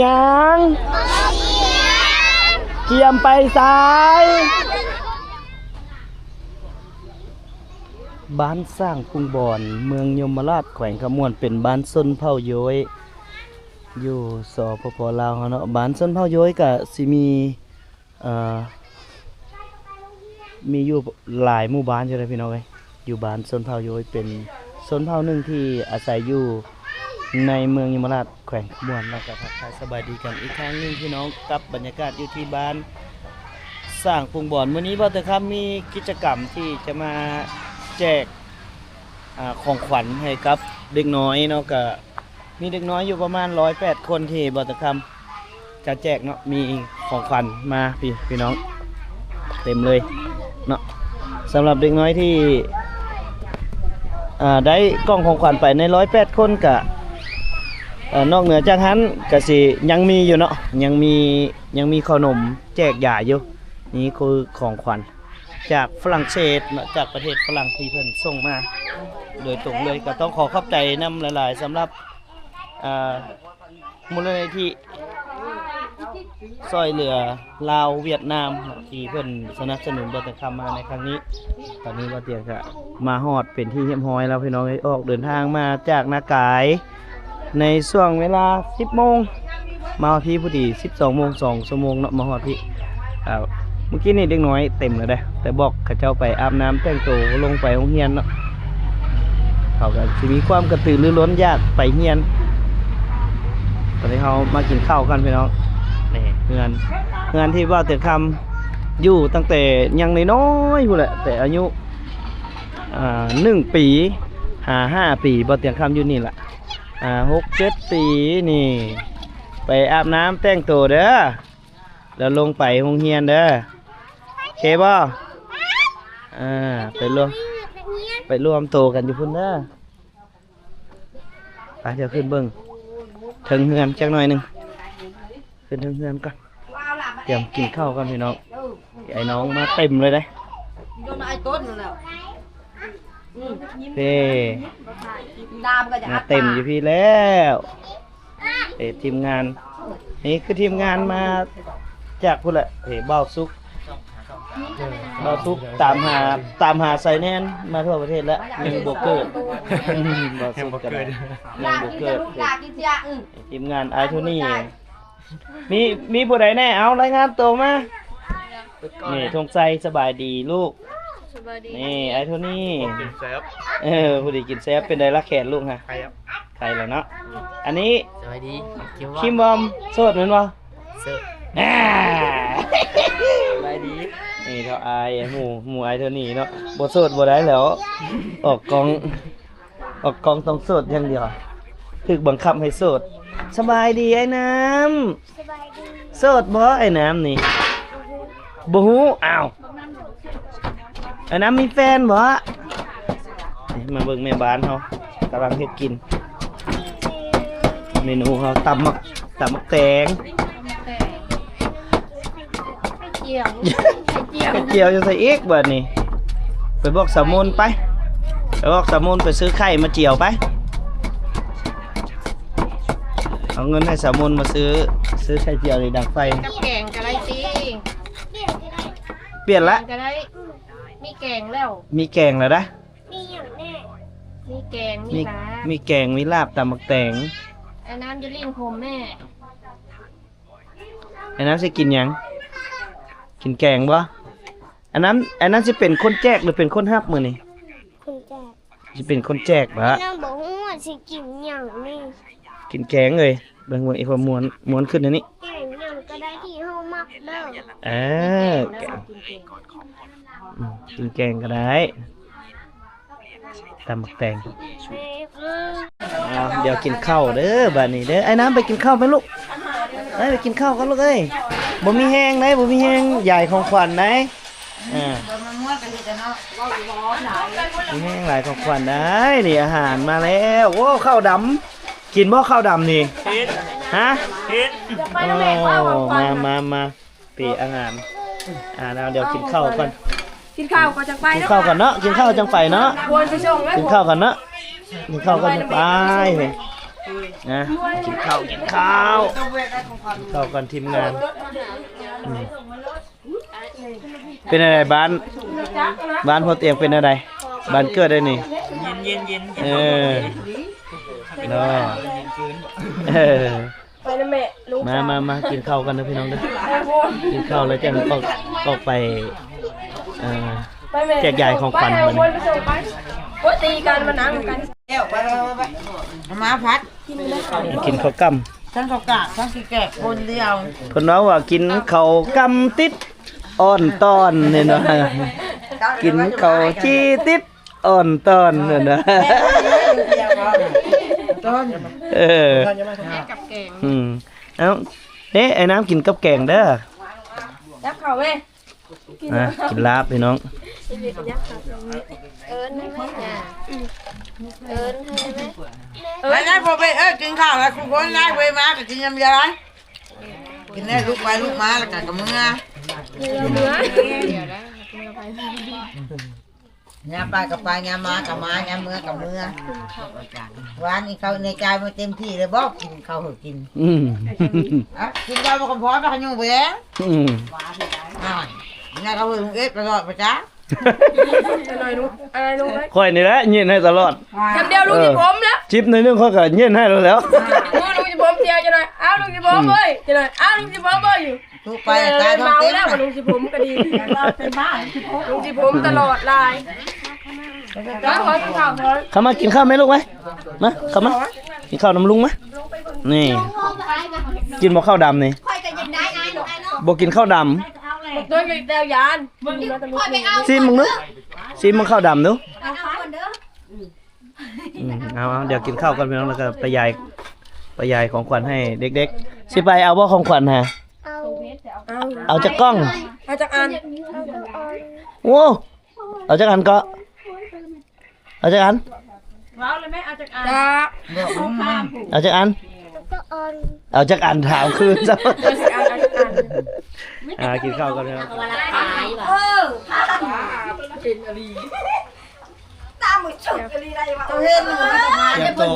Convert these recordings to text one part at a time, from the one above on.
หยังเกียมไปซ้าย บ้านสร้างกรุงบอน เมืองยมราชแขวงขมวนเป็นบ้านส้นเผ่าโย้อยอยู่สปปลาวเนาะบ้านส้นเผ่าโย้อยก็สิมีเอ่อมีอยู่หลายหมู่บ้านอยู่เลยพี่น้องเอ้ยอยู่บ้านส้นเผ่าโย้อยเป็นส้นเผ่าหนึ่งที่อาศัยอยู่ ในเมืองยมราชแขวงขมวนแล้วก็ทักทายสบายดีกันอีกครั้งหนึงพี่น้องกับบรรยากาศอยู่ที่บ้านสร้างกรุงบ่อนวันนี้บ่าวเตอครับมีกิจกรรมที่จะมาแจกอาของขวัญให้กับเด็กน้อยเนาะก็มีเด็กน้อยอยู่ประมาณ108คนที่บ่าวเตอครับจะแจกเนาะมีของขวัญมาพี่พี่น้อง เต็มเลยเนาะสำหรับเด็กน้อยที่อ่าได้กล่องของขวัญไปใน108คนกะเอ่อ นอกเหนือจากนั้นก็สิยังมีอยู่เนาะยังมียังมีขนมแจกหย่าอยู่นี่คือของขวัญจากฝรั่งเศสเนาะจากประเทศฝรั่งที่เพิ่นส่งมา โดยตรงเลยก็ต้องขอขอบใจน้ำหลาย ๆสำหรับมูลนิธิซอยเหลือลาวเวียดนามที่เพิ่นสนับสนุนบัตรคำมาในครั้งนี้ ตอนนี้ว่าเตียงก็มาฮอดเป็นที่เรียบร้อยแล้วพี่น้องเอ้ออกเดินทางมาจากนากาย ในช่วงเวลา 10โมงมาฮอดพี่พอดี 12โมง2ชั่วโมงเนาะมาฮอดพี่เมื่อกี้นี่เด็กน้อยเต็มเลยเด้แต่บอกเขาเจ้าไปอาบน้ำแต่งตัวลงไปโรงเรียนเนาะเขาก็สิมีความกระตือรือร้นยากไปเรียน ตอนนี้เขามากินข้าวกันพี่น้องนี่เงินเงินที่ว่าแต่คำอยู่ตั้งแต่ยังน้อยๆพู้นแหละแต่อายุหนึ่งปีหาห้าปีบ่เตียงคำอยู่นี่แหละ อ่าหกเจ็ดปีนี่ ไปอาบน้ำแต่งตัวเด้อแล้วลงไปโรงเรียนเด้อโอเคบ่อ่าไปรวมไปรวมโตวกันอยู่พุ่นเด้อไปเดี๋ยวขึ้นเบิ่งถึงเฮือนจักหน่อยหนึงขึ้นถึงเฮือนก่อนเตรียมกินข้าวกันพี่น้องไอ้น้องมาเต็มเลยเด้ เพ่ดามก็จะมาเต็มอยู่พี่แล้วเอ้ทีมงาน นี่คือทีมงานมาจากพุ่นแหละเอ้เบ้าซุกเราทุกตามหาตามหาไซแนนมาทั่วประเทศแล้วยังบวกเกิดบวกเกิดยัดางบวกกินเกิจะดลูกดากินเสียอือทีมงานไอโทนี่มีมีผู้ใดแน่เอารายงานตัวมานี่ทงใจสบายดีลูก นี่ไอโทนี่เออผู้ดีกินแซฟเป็นไดรักแขนลูกฮะใครครับใครแล้วเนาะอันนี้สวัสดีคิมว่าคิมบอมโสดเหมือนวะเสิร์ฟอ่าสวัสดีนี่เท่าอายหมู่หมู่อายเท่านี้เนาะบ่โสดบ่ได้แล้ว ออกกองออกกองต้องโสดอย่างเดียวถึกบังคับให้โสดสบายดีไอ้น้ำสบายดีโสดบ่ไอ้น้ำนี่บ่ฮู้อ้าวไอ้น้ำมีแฟนบ่นี่มาเบิ่งแม่บ้านเฮากำลังเฮ็ดกิน เมนูเฮาตำมักตำมักแตงเกี่ยวกระเจียวจะใส่เอกเบิดนี่ไปบอกสามุนไปไปบอกสามุนไปซื้อไข่มาเจียวไปเอาเงินให้สามุนมาซื้อซื้อไข่เจียวในดังไฟกับแกงก็ได้ตีเปลี่ยนละก็ได้มีแก งแล้ว มีแกงแล้วนะมีแกงมีมีลาบมีแกงมีลาบตำมักแตงไอ้น้ำจะลิ้นโคมแม่อันนั้นสิกินหยัง กินแกงบ่อันนั้นอันนั้นสิเป็นคนแจกหรือเป็นคนฮับมือนี่คุณแจกสิเป็นคนแจกบ่น้องบอกว่าสิกินอย่างนี้กินแกงเลยเบิ่งเบิ่งไอ้พวกม้วนม้วนขึ้นอันนี้แกงอย่าง ก็ได้ที่เฮามักเด้อเออแกงอืมกินแกงก็ได้ตำบักแตงเพิ่งเอาเดี๋ยวกินข้าวเด้อบัดนี้เด้อไอ้น้ำไปกินข้าวไหมลูกไปกินข้าวกันลูกเอ้ยบ่มีแห้งไหนบ่มีแห้งใหญ่ของขวัญไหนอ่า มีแห้งหลายของขวัญได้นี่อาหารมาแล้ว โอ้ข้าวดำ กินบ่ข้าวดำนี่ฮะโอ้มามามาปีอาหารอ่าแล้วเดี๋ยวกินข้าวก่อนกินข้าวก่อนจังไปกินเนาะข้าวก่อนเนาะกินข้าวจังไปเนาะควรไปส่งแล้วกินข้าวก่อนเนาะกินข้าวก่อนจังไปเฮ้ยนะกินข้าวกินข้าวกินข้าวก่อนทีมงานอืมเป็นอะไรบ้านบ้านพอเตียงเป็นอะไรบ้านเกิดได้นี่เย็นเย็นเย็นเออ เนาะเออไปนะแม่ลูกมามามากินข้าวกันนะพี่น้องเด้อกินข้าวแล้วจะออกออกไปเอ่อ ไปแม่แจกจ่ายของขวัญ ไปมาเอานี่วนไปส่งไปโอ้ยตีกันมานั่งกันมาพัดกินข้าวกล้ทั้งข้าวกากทั้งขี้แกะคนเดียวำเพิ่นว่าว่ากินข้าวกำติดอ่อนตอนเนี่ยเนาะกินข้าวจีติดอ่อนตอนเนี่ยนะ ต้นเออกับแกงอืมเอ้าเอ๊ะไอ้น้ำกินกับแกงเด้อยับเข่าเว้ยนะกินลาบพี่น้องเอิญได้ไหมเอิญให้ไหมแล้วนายพอไปเอ้ยกินข้าวแล้วคุณคนนายไปมากกินยำยากินได้ลูกไปลูกมาแล้วกันกับมึงอะเดี๋ ยวนะกินกับไปยาไปกับไปยามากับมายาเมื่อกับเมื่อหวานนี่เขาในใจมาเต็มที่เลยบอกกินข้าวเหอะกินอืมอะกินข้าวมาคำพร้อมไปขยุ่งไปแล้วอืมอ่านี่เขาเหอะลุงเอ็ดตลอดไปจ้าอะไรลูกอะไรลูกค่อยนี่แหละเย็นให้ตลอดคำเดียวลูกจีผมแล้วจิบในอยนึงเขาก็เย็นให้แล้วแล้วลูกจีผมเดียวจะหน่อยอ้าวลูกจีผมเว้ยจะหน่อยอ้าวลูกจีผมเว้ยอยู่ ทุกไปตายท้องเมาเต็มแล้วน่ะลุงจีผมก็ดีเป็นบ้าลุงจีผมตลอดลายแล้วขอกินข้าวขอเข้ามากินข้าวไหมลูกไหมมาเข้ามากินข้าวน้ำลุงไหมนี่ กินบ่ข้าวดำนี่บ่กินข้าวดตัวกับแตวยานมึงมาตะลุกนี่ำซีมึงนึซีมึงข้าวดำนึอืมเอาเอาเดี๋ยวกินข้าวกันพี่น้องแล้วก็ไปยายไปยายของขวัญให้เด็กๆสิไปเอาบ่ของขวัญฮะ เอาเอาเอาจากกล้อง เอาจากอันโว้เอาจากอันก็ เอาจากอันจากบอกมึงมาเอาจากอันก็ออนเอาจากอันถามคืนซะเอาจากอันเอาจากอันอ่ากินข้าวกันนะครับ ตัวเห็นมึงมาทำไมเตรียมตัว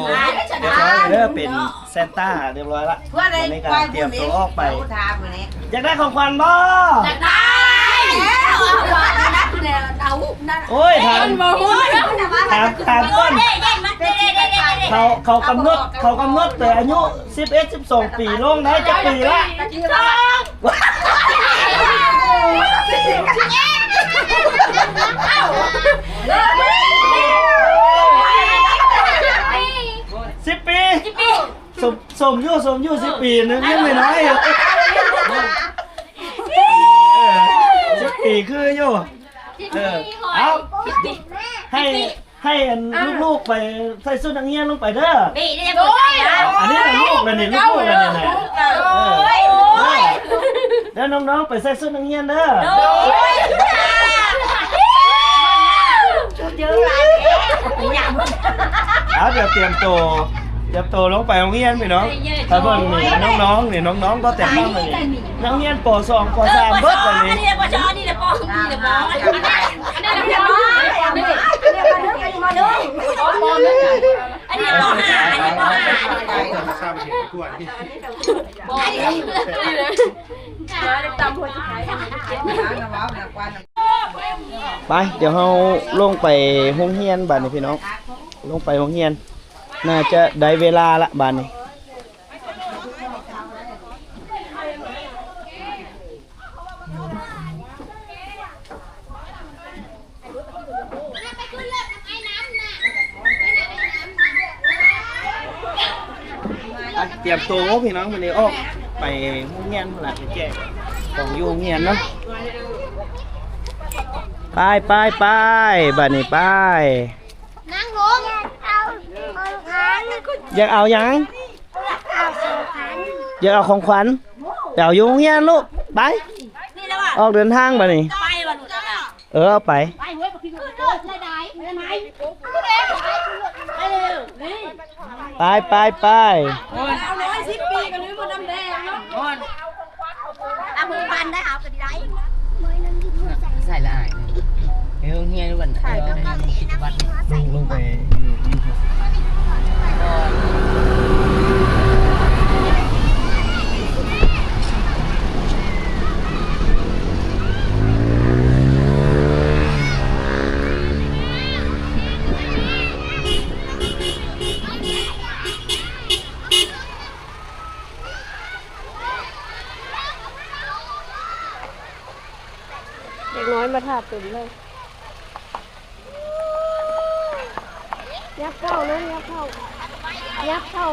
เรียบร้อยเด้อเป็นเซนต้าเรียบร้อยละเพื่ออะไรในการเตรียมตัวออกไปอยากได้ของขวัญบ่โอ้ยถามถามถามก้นเขาเขากำหนดเขากำหนดแต่อายุ11 12 ปีลงได้จะปีละสิบ สมสมอยู่สมอยู่สิบปีนึงยังไม่น้อยอยู่เออสิบปีคืออยู่เออเอาให้ให้อันลูกๆไปใส่ชุดนักเรียนลงไปเด้ออันนี้เป็นลูกเลยนี่ลูกๆเลยนี่นะเออเออแล้วน้องๆไปใส่ชุดนักเรียนเด้อเอาเดี๋ยวเตรียมตัว เตรียมตัวลงไปโรงเรียนพี่น้องถ้าเบิ่งนี่น้องๆนี่น้องๆก็แต่งบ้านมานี่นักเรียนป .2 ป .3 เบิดเลยนี่มาได้ตำหัวใจไปเดี๋ยวเราลงไปโรงเรียนบ้านนี้พี่น้องลงไปโรงเรียนน่ น่าจะได้เวลาละบานนี้เตรียมตัวพี่น้องวันนี้ออกไปโรงเรียนพุ่นละไปแจกของอยู่โรงเรียนเนาะไปไปไปบัดนี้ไป อยากเอาหยังอยากเอาของขวัญเดี๋ยวอยู่โรงเรียนลูกไปออกเดินทางไปนี่เออไปไปไปไปใส่ละอายเฮ้ยเฮียวันไหนลุงไป ไม้มาถาดตุ่มเลยยักเข้าเลยยักเข้ายักเข้า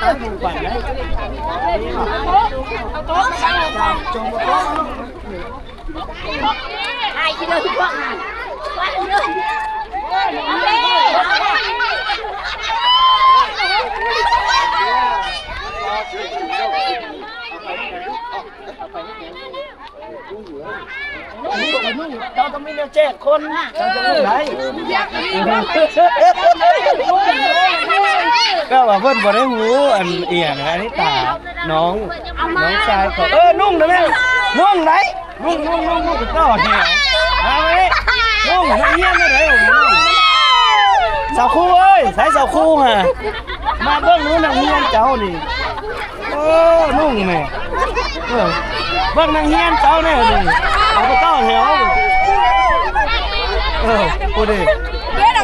มาตามหมู่บ้านนะไอ้ที่เดินทุกวันวัน เดินเอาเลยเจ้าต้องมีแนวแจกคนเจ้าจะรู้ไหนก็ว่าเพิ่นบ่ได้หูอันเอียนะอันนี้ตาน้องน้องชายเขาเออนุ่งนะแม่นุ่งไหนนุ่งนุ่งนุ่งนุ่งก็เหี่ยวมาไหมนุ่งนักเรียนนะเด้อนุ่งสาวครูเอ้ยสายสาวครูฮะมาเบิ่งนู้นนักเรียนเจ้านี่โอ้นุ่งแม่เออเบิ่งนักเรียนเจ้าแน่นี่ เอาไปต่อแถวเออกูดิเด็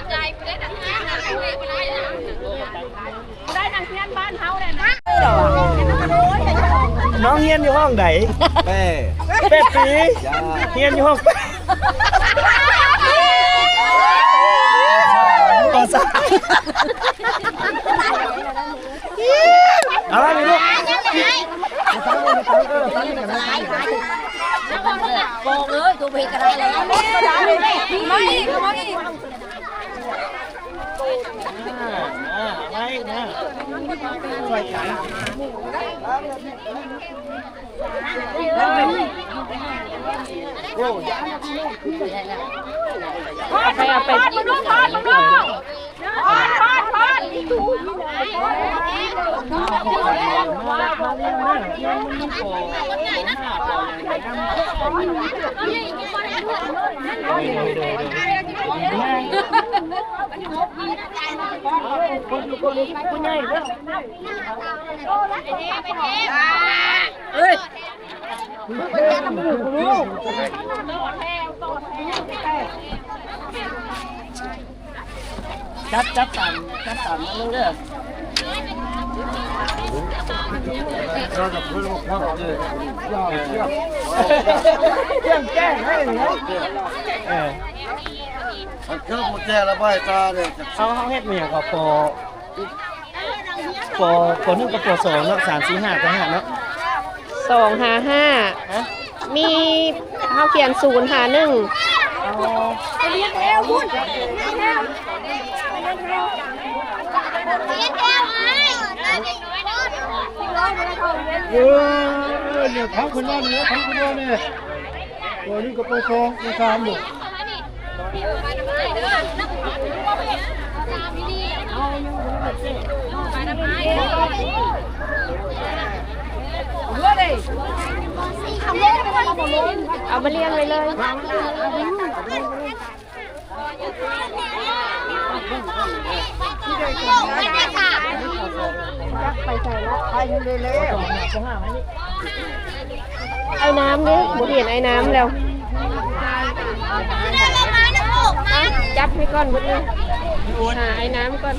กนักเรียนเออได้นักเรียนบ้านเฮาเลยนะน้องเฮียนอยู่ห้องไหนแม่แปดปีเฮียนอยู่ห้องแปดปสามเอาละนี่ลูกบอกเลยตัวเพกอะไรแล้วมามาอีกเอามาอีก อ่าไว้นะ ช่วยกันโอ้ไปเอาไปมาดูพอดมาดูพอดพอดพอดมาแล้วมาเรียน นะเรียนมันโผล่ห้าโผล่คนคนคนใหญ่เด้อ เฮ้ย จับจับตันจับตันนั่นเด้อเรื่องแก้ให้เนาะเออ มันเครื่องหมดแจ้แล้วบ่ายตาเนี่ยเขาเขาเฮ็ดมีอย่างกับปอปอปอหนึ่งกับปอสองเนาะสามสี่ห้าก็ห้าเนาะสองหาห้าฮะมีข้าวเขียนศูนย์หาหนึ่งเออเนี่ยทั้งคนนั้นเนี่ยทั้งคนนั้นเนี่ยตัวนี้ก็ไปสองไปสามหมด เอามาเรียงไว้เลย ไปใส่ละไปอยู่เลยเลยสองห้าก็ห้าไหมนี่ไอ้น้ำดิหมูเห็นไอ้น้ำแล้ว อะจับให้ก่อนบุญเลยหาไอ้น้ำก่อน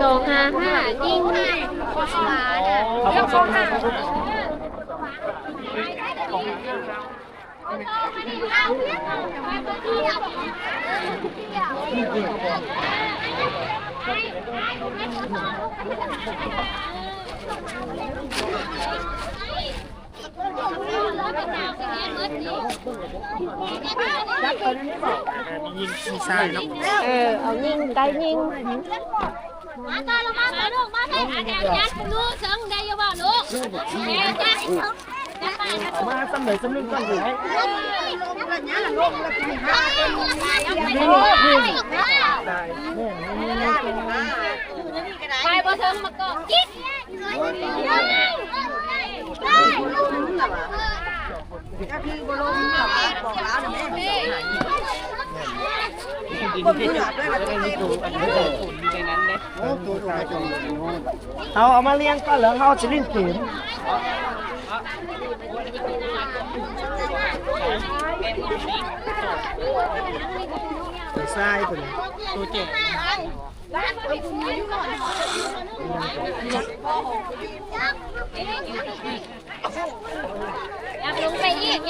สองห้าห้ายิ่งเอาสองห้ามี ยิงมีทรายเนาะเออ เอายิ่งได้ยิง มาตาลงมาตาลูกมาให้อาจารย์ยัดลูกเสิงได้ยังบ่ลูกแม่จ้าจะไปเอา มาสำเร็จสำนึกต้องถือให้ไปบ่เทิงมาก่อนกิ๊กโอ้ตัวตายจังเลยโน่นเอาเอามาเลี้ยงก่อนแล้วเอาจะเล่นเกม ตัวทรายตัวนี้ตัวเจ๋งยับลงไปอีก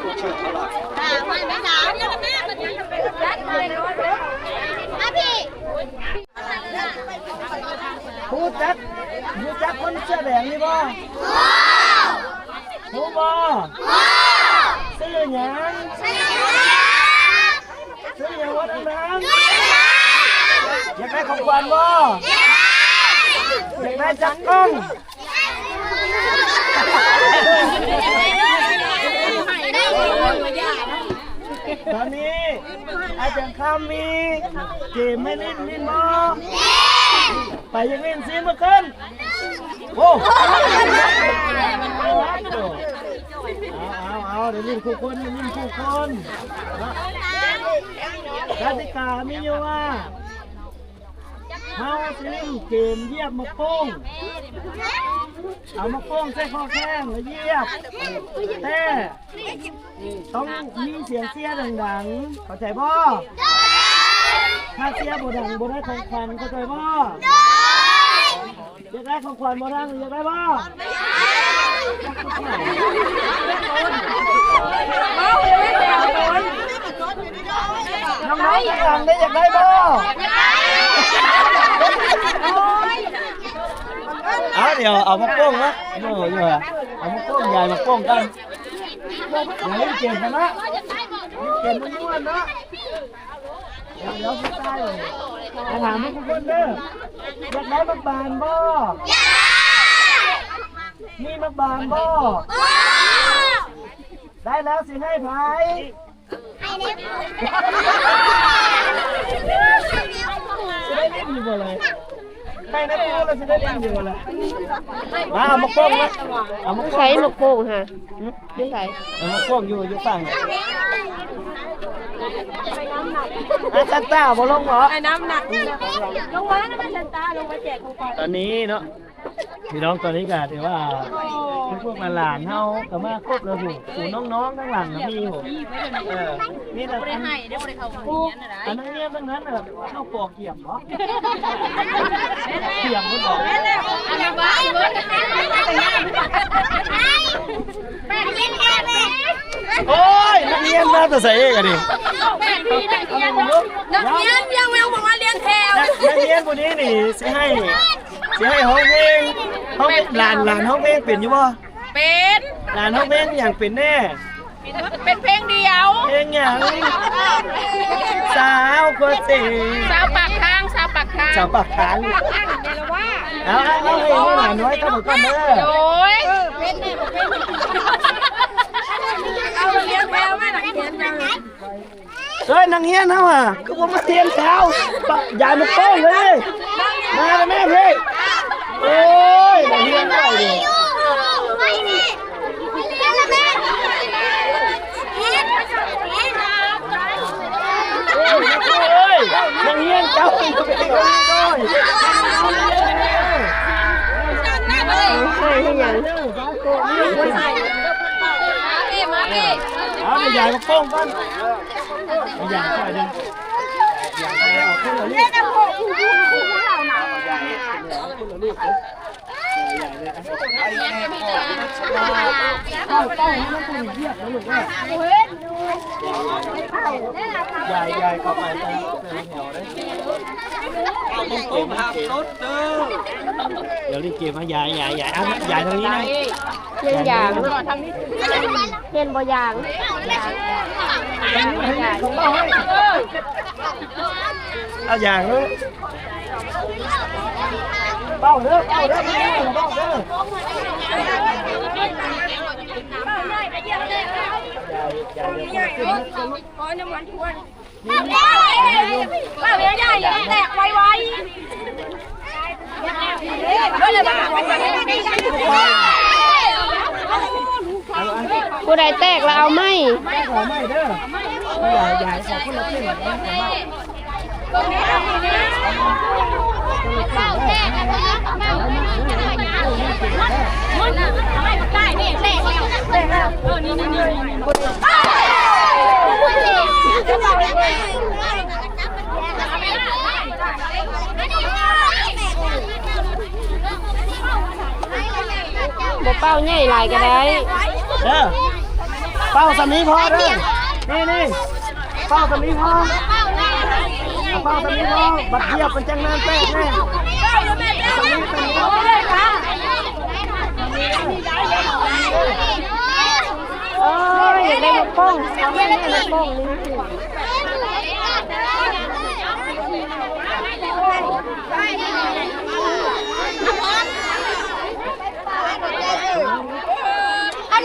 ยับลงอีกเติมหูให้ลูกยับลงพูดจักพูดจักคนเสื้อแดงนี่บ่พูดบ่ซื้อหยังซื้อหยังวัดอันนั้นอยากได้ของขวัญบ่อยากได้จักรกล้อง ตอนนี้อาจารย์คำมีเกมไม่เล่นเล่นมอไปยังเล่นซีมาขึ้นโอ้เอาเอาเดี๋ยวเล่นคู่คนเดี๋ยวเล่นคู่คนกติกามีอยู่ว่า เฮาสิเล่นเกมเยียบมะโป้งเอามะโป้งใส่ข้อแข้งแล้วเยียบแต่ต้องมีเสียงเสียดังๆเข้าใจบ่ถ้าเสียบ่ดังบ่ได้ของขวัญเข้าใจบ่อยากได้ของขวัญบ่ดังอยากได้บ่น้องๆอยากได้อยากได้บ่ เอาเดี๋ยวเอามาโป้งนะโน่โย่เอามาโป้งยายมาโป้งกันอย่าเล่นเกมกันนะเกมมันม่วนนะเดี๋ยวเดี๋ยวพี่ใต้เลยมาถามทุกคนเด้ออยากได้มักบานบ่มีมักบานบ่ได้แล้วสิให้ไผจะได้เล่นอยู่บ่เลย ไม่นะพูดเราจะได้เล่นอยู่บ่เลยมาเอามาโป้งนะเอามาโป้งใช้หมกโป่งฮะไม่ใช่เอามาโป้งอยู่อยู่ฝั่งอาซันต้าบ่ลงเหรอไอ้น้ำหนักลงมาแล้วมันชันตาลงมาแจกของก่อนตอนนี้เนาะ พี่น้องตอนนี้ก็ถือว่าพวกหลานเฮาก็มาครบแล้วถูกสู่น้องๆทั้งหลังนะมีผมเออนี่แต่อันให้ได้บ่ได้เข้าโรงเรียนน่ะอันนั้นเนี่ยทั้งนั้นน่ะเข้าปอกเกี่ยมเหรอเกี่ยมบ่บอกอันนั้นบ้าเบิดแม่เรียนแค่แม่โอ้ยนักเรียนน่าจะใส่เองอะดิแม่พี่นักเรียนนักเรียนยังแววบอกว่าเรียนแถวนักนักเรียนคนนี้นี่สิให้ สิให้ห้องเพลงห้องเพลงหลานหลานห้องเพลงเป็นอยู่บ่เป็นหลานห้องเพลงอย่างเป็นแน่ เป็นเพลงเดียวเพลงอย่างสาวกว่าเสีสาวปากทางสาวปากทางสาวปากขางเอาเอาเอาให้ให้หลานน้อยเข้ามาก่อนเด้อโอ้ยเอาเรียนแถวแม่หนักเรียนแถวเฮ้ยนางเฮียนเฮาอะก็บ่มาเรียนเช้าปะยายมาโป้งเลย มาเลยแม่พี่ โอ้ยนางเฮียนได้ดิไม่นี่เรียนแล้วแม่เรียนโอ้ยโอ้ยนางเฮียนเจ้าไปก็ไปก็ได้ใช่ให้ยังมาพี่เอาไปยายมาโป้งก่อนเอายายใส่ดิยาย เล่นกันเลยลูกยายยายเขาไปแต่แต่แถวได้ผมหัก รถเด้อเดี๋ยวรีบเก็บมายายยายยายเอายายทางนี้นะเล่นยางเล่นบ่ยางเอาอย่างนู้นเป้าเด้อเป้าเด้อเป้าเด้อป้าเรียนให ญ่แตกไวไวก็เลยมาไวไว ผู้ใดแตกแล้วเอาไหม ขอไม่เด้อยายยายขอคนละครึ่งนะขอไม่ เป้าแตกกันแล้วเป้ามันทำไมมันได้นี่แตกแล้วแตกแล้วเออนี่นี่นี่จะบอกเลย บ่เป้าใหญ่หลายก็ได้เด้อเป้าสามีพอเด้อนี่นี่เป้าสามีพอ เอาเป้าสามีพอบัดเทียบเป็นจังนานแป๊กแน่เอออยาได้หมกโป่งเอาให้แม่หมกโป่ง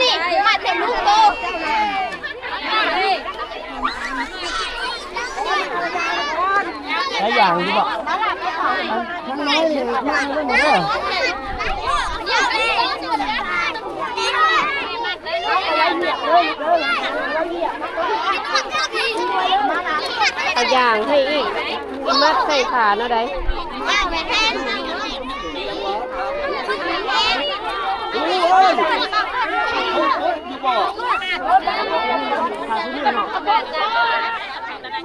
นี่ อันนี้มาเต็มลูกโต ใช้อย่างดีบ่ทั้งน้อยเลยนั่งเล่นเด้อเอายางให้อีกมัดใส่ขา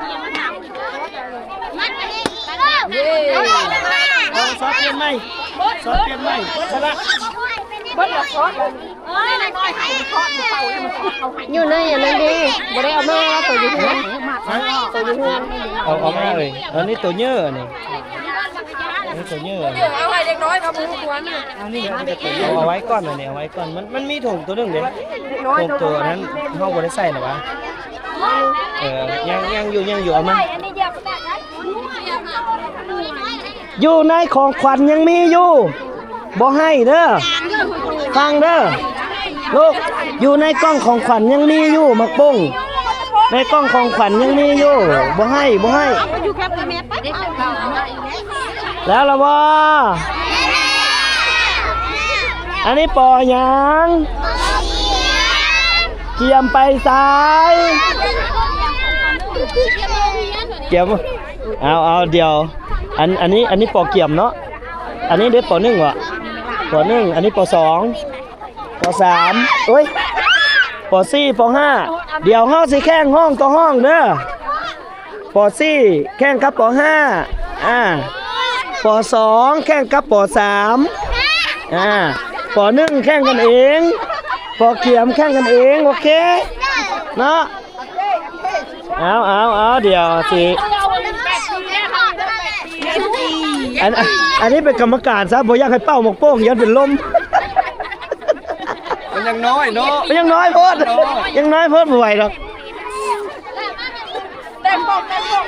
เนาะได้โอ้ยโอ้ยดีบ่ทางนี้เนาะเอาซอสเปลี่ยนไหมซอสเปลี่ยนไหมชนะเบิ้ลกับซอสอยู่ในอย่างนั้นดิบ่ได้เอามาแล้วตัวอยู่เฮือนตัวอยู่เฮือนเอาเอามาเลยอันนี้ตัวเยอะนี่นนี้ตัวเยอะนี่เอาไว้เด็กน้อยครับผู้ควรเอาเอาไว้ก่อนอันนี้เอาไว้ก่อนมันมันมีถุงตัวหนึงเด้ถุงตัวนั้นเฮาบ่ได้ใส่หรอวะ เออยังยังอยู่ยังอยู่เอามาอันนี้เดียวก็ได้นะอยู่ในของขวัญยังมีอยู่บ่ให้เด้อฟังเด้อลูกอยู่ในกล้องของขวัญยังมีอยู่มักปุ้งในกล้องของขวัญยังมีอยู่บ่ให้บ่ให้อยู่แค่ปีเมตรแล้วละบ่อันนี้ปอหยัง เกียมไปซ้าย เกียมเอาเอาเดี๋ยว อันอันนี้อันนี้ปอเกียมเนาะ อันนี้เด็กปอหนึ่งวะปอหนึ่งอันนี้ปอสองปอสามเอ้ยปอสี่ปอห้าเดี๋ยวห้องสิแข่งห้องต่อห้องเด้อปอสี่แข่งกับปอห้าอ่าปอสองแข่งกับปอสามอ่าปอหนึ่งแข่งกันเอง พอเขียมแข่งกันเองโอเคเนาะเอาเอาเอาเดี๋ยวสิอันอันนี้เป็นกรรมการซะบ่อยากให้เป้าหมกโป้งยันเป็นลมมันยังน้อยเนาะมันยังน้อยโอดยังน้อยโพดบ่ไหวหรอกเต็มปกเต็มปก